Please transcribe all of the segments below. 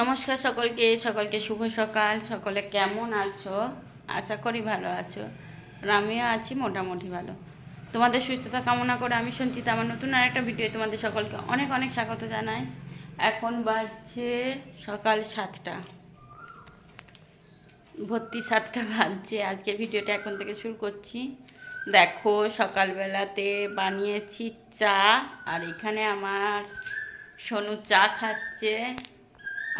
নমস্কার সকলকে সকলকে শুভ সকাল। সকলে কেমন আছো? আশা করি ভালো আছো। আর আমিও আছি মোটামুটি ভালো। তোমাদের সুস্থতা কামনা করে আমি সঞ্চিতা, আমার নতুন আর একটা ভিডিও তোমাদের সকলকে অনেক অনেক স্বাগত জানাই। এখন বাজছে সকাল সাতটা। ভর্তি সাতটা বাজছে। আজকের ভিডিওটা এখন থেকে শুরু করছি। দেখো, সকালবেলাতে বানিয়েছি চা, আর এখানে আমার সোনু চা খাচ্ছে।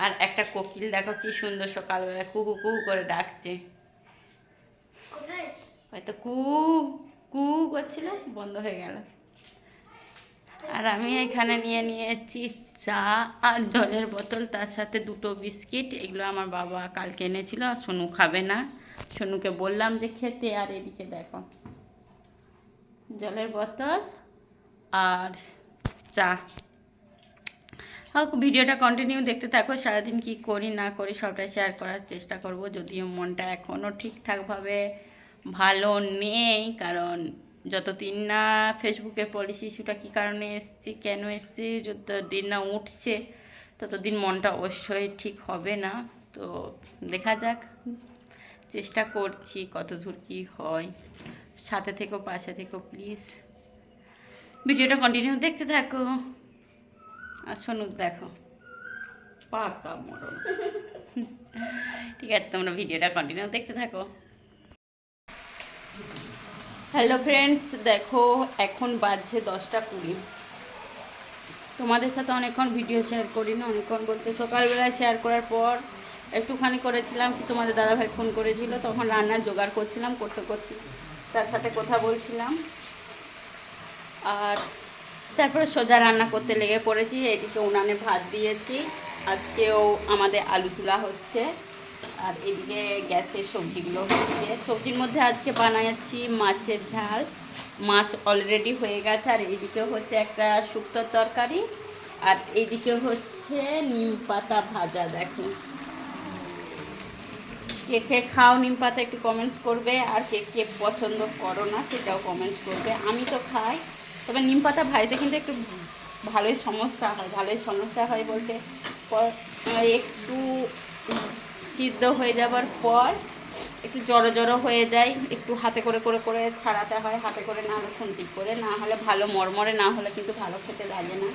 আর একটা কোকিল দেখো কি সুন্দর সকালবেলা কুহু কুহু করে ডাকছে। হয়তো কু কু করছিল বন্ধ হয়ে গেল। আর আমি এখানে নিয়ে নিয়েছি চা আর জলের বোতল তার সাথে দুটো বিস্কিট। এগুলো আমার বাবা কালকে এনেছিল আর সোনু খাবে না। সোনুকে বললাম যে খেতে আর এদিকে দেখো। জলের বোতল আর চা। ভিডিওটা কন্টিনিউ দেখতে থাকো, সারাদিন কি করি না করি সবটা শেয়ার করার চেষ্টা করব, যদিও মনটা এখনও ঠিকঠাকভাবে ভালো নেই, কারণ যতদিন না ফেসবুকে পলিসি ইস্যুটা কী কারণে এসছি, কেন এসছি, যতদিন না উঠছে, ততদিন মনটা অবশ্যই ঠিক হবে না। তো দেখা যাক, চেষ্টা করছি কত দূর কী হয়। সাথে থেকো, পাশে থেকো প্লিজ ভিডিওটা কন্টিনিউ দেখতে থাকো। আর সোনুক দেখো। পাকা মরণ। ঠিক আছে তোমরা ভিডিওটা কন্টিনিউ দেখতে থাকো। হ্যালো ফ্রেন্ডস দেখো এখন বাজছে দশটা কুড়ি। তোমাদের সাথে অনেকক্ষণ ভিডিও শেয়ার করি না অনেকক্ষণ বলতে সকালবেলায় শেয়ার করার পর একটুখানি করেছিলাম কি তোমাদের দাদাভাই ফোন করেছিল তখন রান্নার জোগাড় করছিলাম করতে করতে তার সাথে কথা বলছিলাম। আর তারপরে সোজা রান্না করতে লেগে পড়েছি, এদিকে উনানে ভাত দিয়েছি। আজকেও আমাদের আলু তোলা হচ্ছে, আর এদিকে গ্যাসের সবজিগুলো হচ্ছে। সবজির মধ্যে আজকে বানাচ্ছি মাছের ঝাল। মাছ অলরেডি হয়ে গেছে, আর এইদিকে হচ্ছে একটা শুক্তোর তরকারি, আর এইদিকে হচ্ছে নিম পাতা ভাজা দেখো কে কে খাও নিম পাতা একটু কমেন্টস করবে, আর কে কে পছন্দ করো না সেটাও কমেন্টস করবে। আমি তো খাই তবে নিম পাতা ভাজতে কিন্তু একটু ভালোই সমস্যা হয়, ভালোই সমস্যা হয় বলতে একটু সিদ্ধ হয়ে যাবার পর একটু জড়ো জড়ো হয়ে যায়, একটু হাতে করে করে করে ছাড়াতে হয়, হাতে করে না হলে খুন্তি করে, না হলে ভালো মরমরে, না হলে কিন্তু ভালো খেতে লাগে না।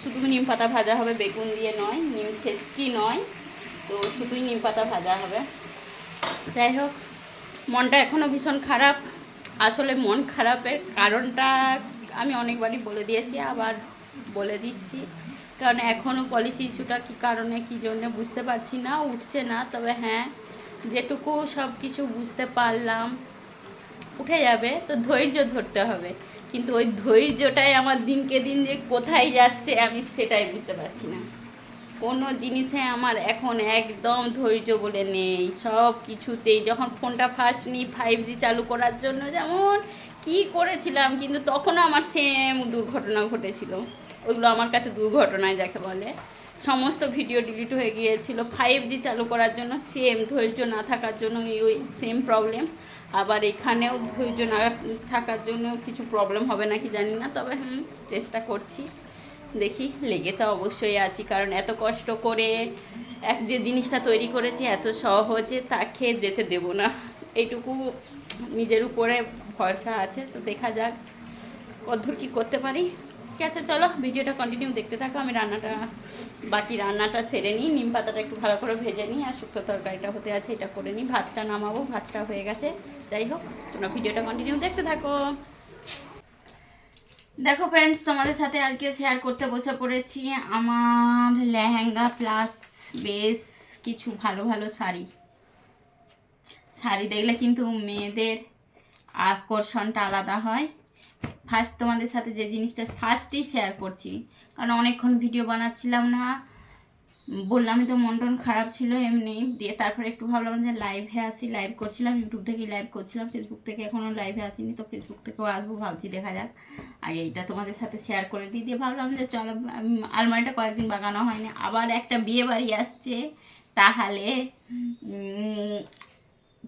শুধু নিম পাতা ভাজা হবে বেগুন দিয়ে নয়, নিম ছেচকি নয়, তো শুধুই নিম পাতা ভাজা হবে। যাই হোক, মনটা এখনও ভীষণ খারাপ। আসলে মন খারাপের কারণটা আমি অনেকবারই বলে দিয়েছি, আবার বলে দিচ্ছি। কারণ এখনও পলিসি ইস্যুটা কী কারণে, কী জন্য বুঝতে পারছি না, উঠছে না। তবে হ্যাঁ যেটুকু সব কিছু বুঝতে পারলাম, উঠে যাবে। তো ধৈর্য ধরতে হবে। কিন্তু ওই ধৈর্যটাই আমার দিনকে দিন যে কোথায় যাচ্ছে, আমি সেটাই বুঝতে পারছি না। কোনো জিনিসে আমার এখন একদম ধৈর্য বলে নেই। সব কিছুতেই যখন ফোনটা ফার্স্ট নিই ফাইভ জি চালু করার জন্য যেমন কি করেছিলাম, কিন্তু তখনও আমার সেম দুর্ঘটনা ঘটেছিল। ওইগুলো আমার কাছে দুর্ঘটনায় যাকে বলে। সমস্ত ভিডিও ডিলিট হয়ে গিয়েছিল। ফাইভ জি চালু করার জন্য সেম ধৈর্য না থাকার জন্য ওই সেম প্রবলেম আবার এখানেও ধৈর্য না থাকার জন্য কিছু প্রবলেম হবে নাকি জানি না, তবে হুম, চেষ্টা করছি। দেখি, লেগে তো অবশ্যই আছি, কারণ এত কষ্ট করে এক যে জিনিসটা তৈরি করেছি, এত সহজে তাকে যেতে দেব না। এইটুকু নিজের উপরে ভরসা আছে, তো দেখা যাক কদ্দূর কী করতে পারি। ঠিক আছে, চলো ভিডিওটা কন্টিনিউ দেখতে থাকো, আমি রান্নাটা, বাকি রান্নাটা সেরে নিই, নিম পাতাটা একটু ভালো করে ভেজে নিই, আর শুক্তো তরকারিটা হতে আছে, এটা করে নিই, ভাতটা নামাবো, ভাতটা হয়ে গেছে, যাই হোক, তোমরা ভিডিওটা কন্টিনিউ দেখতে থাকো। দেখো ফ্রেন্ডস তোমাদের সাথে আজকে শেয়ার করতে বসে পড়েছি আমার লেহেঙ্গা প্লাস বেশ কিছু ভালো ভালো শাড়ি। শাড়ি দেখলে কিন্তু মেয়েদের আকর্ষণটা আলাদা হয়। ফার্স্ট তোমাদের সাথে যে জিনিসটা ফার্স্টই শেয়ার করছি। কারণ অনেকক্ষণ ভিডিও বানাচ্ছিলাম না। বললামই তো মন টন খারাপ ছিল এমনি। দিয়ে তারপরে একটু ভাবলাম যে লাইভে আসি লাইভ করছিলাম। ইউটিউব থেকেই লাইভ করছিলাম। ফেসবুক থেকে এখনও লাইভে আসিনি, তো ফেসবুক থেকেও আসব ভাবছি, দেখা যাক। আগে এইটা তোমাদের সাথে শেয়ার করে দিই। দিয়ে ভাবলাম যে চলো আলমারিটা কয়েকদিন বাগানো হয়নি। আবার একটা বিয়ে বাড়ি আসছে। তাহলে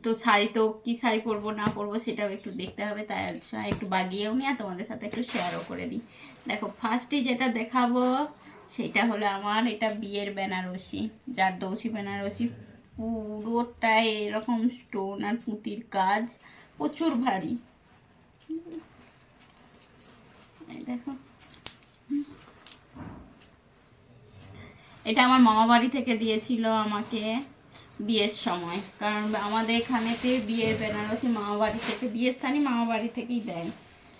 তো শাড়ি তো কি শাড়ি পরবো, না পরবো সেটাও একটু দেখতে হবে। তাই আচ্ছা একটু বাগিয়েও নিয়ে আর তোমাদের সাথে একটু শেয়ারও করে দিই। দেখো ফার্স্টে যেটা দেখাবো সেটা হলো আমার, এটা বিয়ের বেনারসি। যার দৌসি বেনারসি পুরোটাই এরকম স্টোন আর পুঁতির কাজ। প্রচুর ভারী। দেখো। এটা আমার মামা বাড়ি থেকে দিয়েছিল আমাকে। বিয়ের সময়। কারণ আমাদের এখানেতে বিয়ের বেনারসি মামা বাড়ি থেকে, বিয়ের শাড়ি মামা বাড়ি থেকেই দেয়।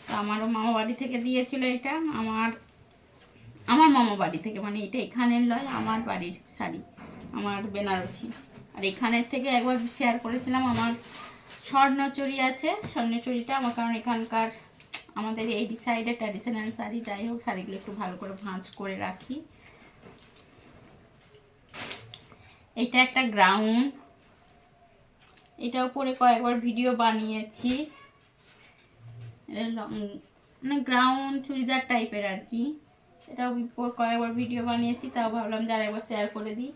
তো আমারও মামা বাড়ি থেকে দিয়েছিল এটা, আমার আমার মামা বাড়ি থেকে মানে এটা এখানের নয়, আমার বাড়ির শাড়ি, আমার বেনারসি। আর এখানের থেকে একবার শেয়ার করেছিলাম, আমার স্বর্ণচুরি আছে, স্বর্ণচুরিটা আমার, কারণ এখানকার আমাদের এই সাইডে ট্র্যাডিশনাল শাড়ি, যাই হোক, শাড়িগুলো একটু ভালো করে ভাঁজ করে রাখি। এটা একটা গ্রাউন্ড এটা উপরে কয়েকবার ভিডিও বানিয়েছি। মানে গ্রাউন্ড চুড়িদার টাইপের আর কি। উপর কয়েকবার ভিডিও বানিয়েছি, তাও ভাবলাম যে আরেকবার শেয়ার করে দিই।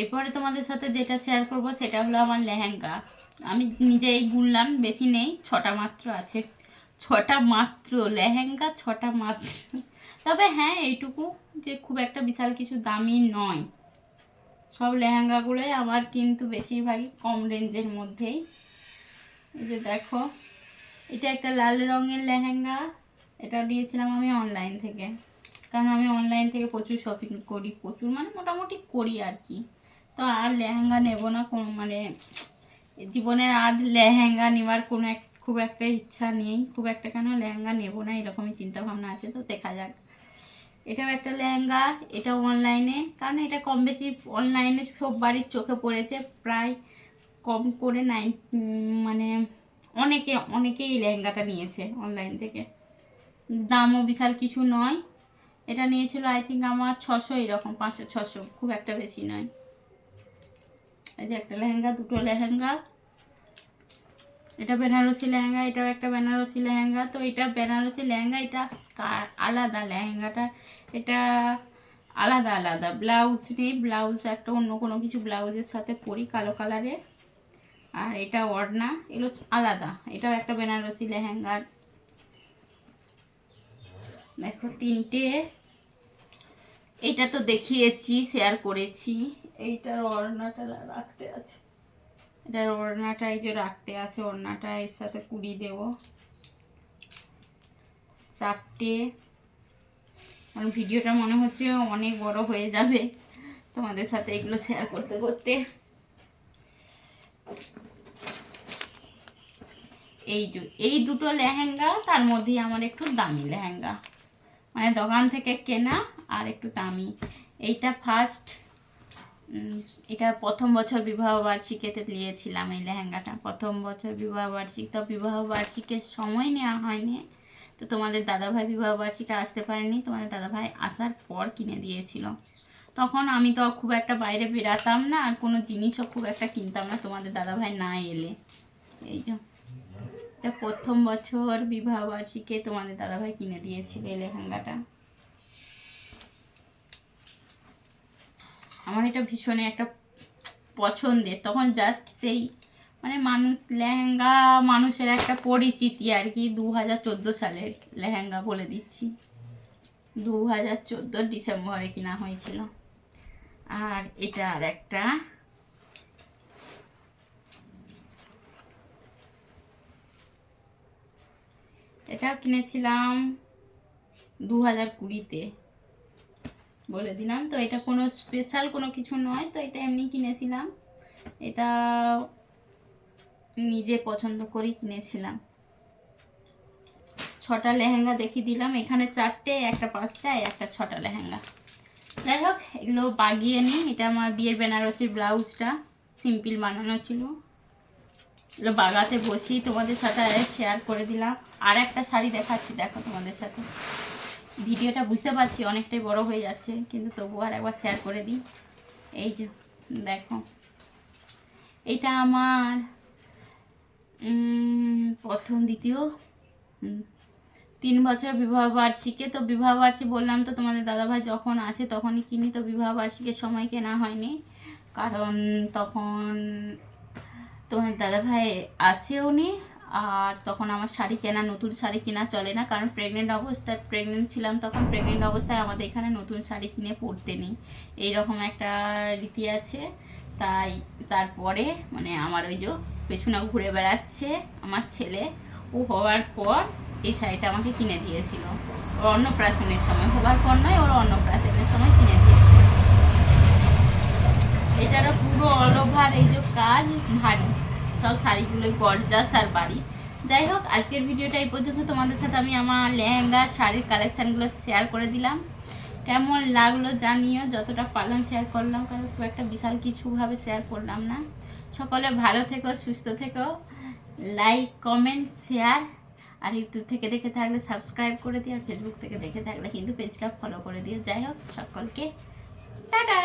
এরপরে তোমাদের সাথে যেটা শেয়ার করব, সেটা হলো আমার লেহেঙ্গা। আমি নিজেই গুনলাম বেশি নেই, ছটা মাত্র আছে। ছটা মাত্র, লেহেঙ্গা ছটা মাত্র। তবে হ্যাঁ এইটুকু যে খুব একটা বিশাল কিছু দামি নয়। সব লেহেঙ্গাগুলোই আমার কিন্তু বেশিরভাগই কম রেঞ্জের মধ্যেই। এই যে দেখো, এটা একটা লাল রঙের লেহেঙ্গা। এটা নিয়েছিলাম আমি অনলাইন থেকে। কারণ আমি অনলাইন থেকে প্রচুর শপিং করি, প্রচুর মানে মোটামুটি করি আর কি। তো আর লেহেঙ্গা নেব না, কোনো মানে জীবনের আর লেহেঙ্গা নেওয়ার কোনো এক খুব একটা ইচ্ছা নেই, খুব একটা কেন লেহেঙ্গা নেব না, এরকমই চিন্তা ভাবনা আছে, তো দেখা যাক। এটাও একটা লেহেঙ্গা এটা অনলাইনে কারণ এটা কম বেশি অনলাইনে সব বাড়ির চোখে পড়েছে, প্রায় কম করে নাইন মানে অনেকে, অনেকেই লেহেঙ্গাটা নিয়েছে অনলাইন থেকে। দামও বিশাল কিছু নয়। এটা নিয়েছিল আই থিঙ্ক আমার ছশো এরকম, পাঁচশো, ছশো, খুব একটা বেশি নয়। এই যে একটা লেহেঙ্গা, দুটো লেহেঙ্গা। এটা বেনারসি লেহেঙ্গা, এটাও একটা বেনারসি লেহেঙ্গা। তো এটা বেনারসি লেহেঙ্গা, এটা আলাদা লেহেঙ্গাটা। এটা আলাদা আলাদা। ব্লাউজ নেই, ব্লাউজ একটা অন্য কোনো কিছু ব্লাউজের সাথে পরি কালো কালারের আর এটা ওড়না, এগুলো আলাদা। এটাও একটা বেনারসি লেহেঙ্গার। দেখো তিনটে। এটা তো দেখিয়েছি শেয়ার করেছি। এইটার ওড়নাটা রাখতে আছে। এটার ওড়নাটা এই যে রাখতে আছে ওড়নাটা এর সাথে কুড়ি দেব। চারটে। কারণ ভিডিওটা মনে হচ্ছে অনেক বড় হয়ে যাবে। তোমাদের সাথে এগুলো শেয়ার করতে করতে। এই এই দুটো লেহেঙ্গা, তার মধ্যেই আমার একটু দামি লেহেঙ্গা। মানে দোকান থেকে কেনা আর একটু দামি। এইটা ফার্স্ট এটা প্রথম বছর বিবাহ বার্ষিকীতে নিয়েছিলাম এই লেহেঙ্গাটা। প্রথম বছর বিবাহ বার্ষিক, তো বিবাহ বার্ষিকের সময় নেওয়া হয়নি। তো তোমাদের দাদাভাই বিবাহ বার্ষিকে আসতে পারেনি, তোমাদের দাদাভাই আসার পর কিনে দিয়েছিল। তখন আমি তো খুব একটা বাইরে বেরাতাম না, আর কোনো জিনিসও খুব একটা কিনতাম না, তোমাদের দাদাভাই না এলে। এই যে এটা প্রথম বছর বিবাহ বার্ষিকে তোমাদের দাদাভাই কিনে দিয়েছিল এই লেহেঙ্গাটা। আমার এটা ভীষণই একটা পছন্দের। তখন জাস্ট সেই মানে মানুষ, লেহেঙ্গা মানুষের একটা পরিচিতি আর কি দু হাজার চোদ্দ সালের লেহেঙ্গা বলে দিচ্ছি। দু হাজার চোদ্দ ডিসেম্বরে কিনা হয়েছিল। আর এটা আর একটা এটাও কিনেছিলাম দু হাজার কুড়িতে। বলে দিলাম। তো এটা কোনো স্পেশাল কোনো কিছু নয়, তো এটা এমনি কিনেছিলাম। এটা নিজে পছন্দ করেই কিনেছিলাম। ছটা লেহেঙ্গা দেখিয়ে দিলাম। এখানে চারটে, একটা পাঁচটা একটা ছটা লেহেঙ্গা। যাই হোক, এগুলো বাগিয়ে নিই। এটা আমার বিয়ের বেনারসির ব্লাউজটা, সিম্পল বানানো ছিল। এগুলো বাগাতে বসি। তোমাদের সাথে শেয়ার করে দিলাম। আর একটা শাড়ি দেখাচ্ছি, দেখো তোমাদের সাথে। ভিডিওটা বুঝতে পারছি অনেকটাই বড় হয়ে যাচ্ছে, কিন্তু তবু আর একবার শেয়ার করে দিই। এই যে, দেখো। এটা আমার প্রথম, দ্বিতীয় তিন বছর বিবাহ বার্ষিকে। তো বিবাহ বার্ষিক বললাম তো তোমাদের দাদাভাই যখন আসে তখনই কিনি, তো বিবাহ বার্ষিকের সময় কেনা হয়নি। কারণ তখন তোমাদের দাদা ভাই আসেও নি আর তখন আমার শাড়ি কেনা, নতুন শাড়ি কেনা চলে না। কারণ প্রেগনেন্ট অবস্থায় প্রেগনেন্ট ছিলাম তখন প্রেগনেন্ট অবস্থায় আমাদের এখানে নতুন শাড়ি কিনে পরতে নেই। এইরকম একটা রীতি আছে। তাই তারপরে মানে আমার ওই যে পেছনে ঘুরে বেড়াচ্ছে আমার ছেলে। ও হওয়ার পর এই শাড়িটা আমাকে কিনে দিয়েছিল। ওর অন্নপ্রাশনের সময়। হওয়ার পর নয়, ওর অন্নপ্রাশনের সময় কিনে দিয়েছিল। এটারও পুরো অল ওভার এই যে কাজ ভারী। সব শাড়িগুলো গর্জাস আর বাড়ি। যাই হোক, আজকের ভিডিওটা এই পর্যন্ত। তোমাদের সাথে আমি আমার লেহেঙ্গা শাড়ির কালেকশানগুলো শেয়ার করে দিলাম। কেমন লাগল জানিও, যতটা পারলাম শেয়ার করলাম, কারণ খুব একটা বিশাল কিছুভাবে শেয়ার করলাম না। সকলে ভালো থেকো, সুস্থ থেকো। লাইক কমেন্ট শেয়ার আর ইউটিউব থেকে দেখে থাকলে সাবস্ক্রাইব করে দিও, আর ফেসবুক থেকে দেখে থাকলে কিন্তু পেজটা ফলো করে দিও। যাই হোক, সকলকে টাটা!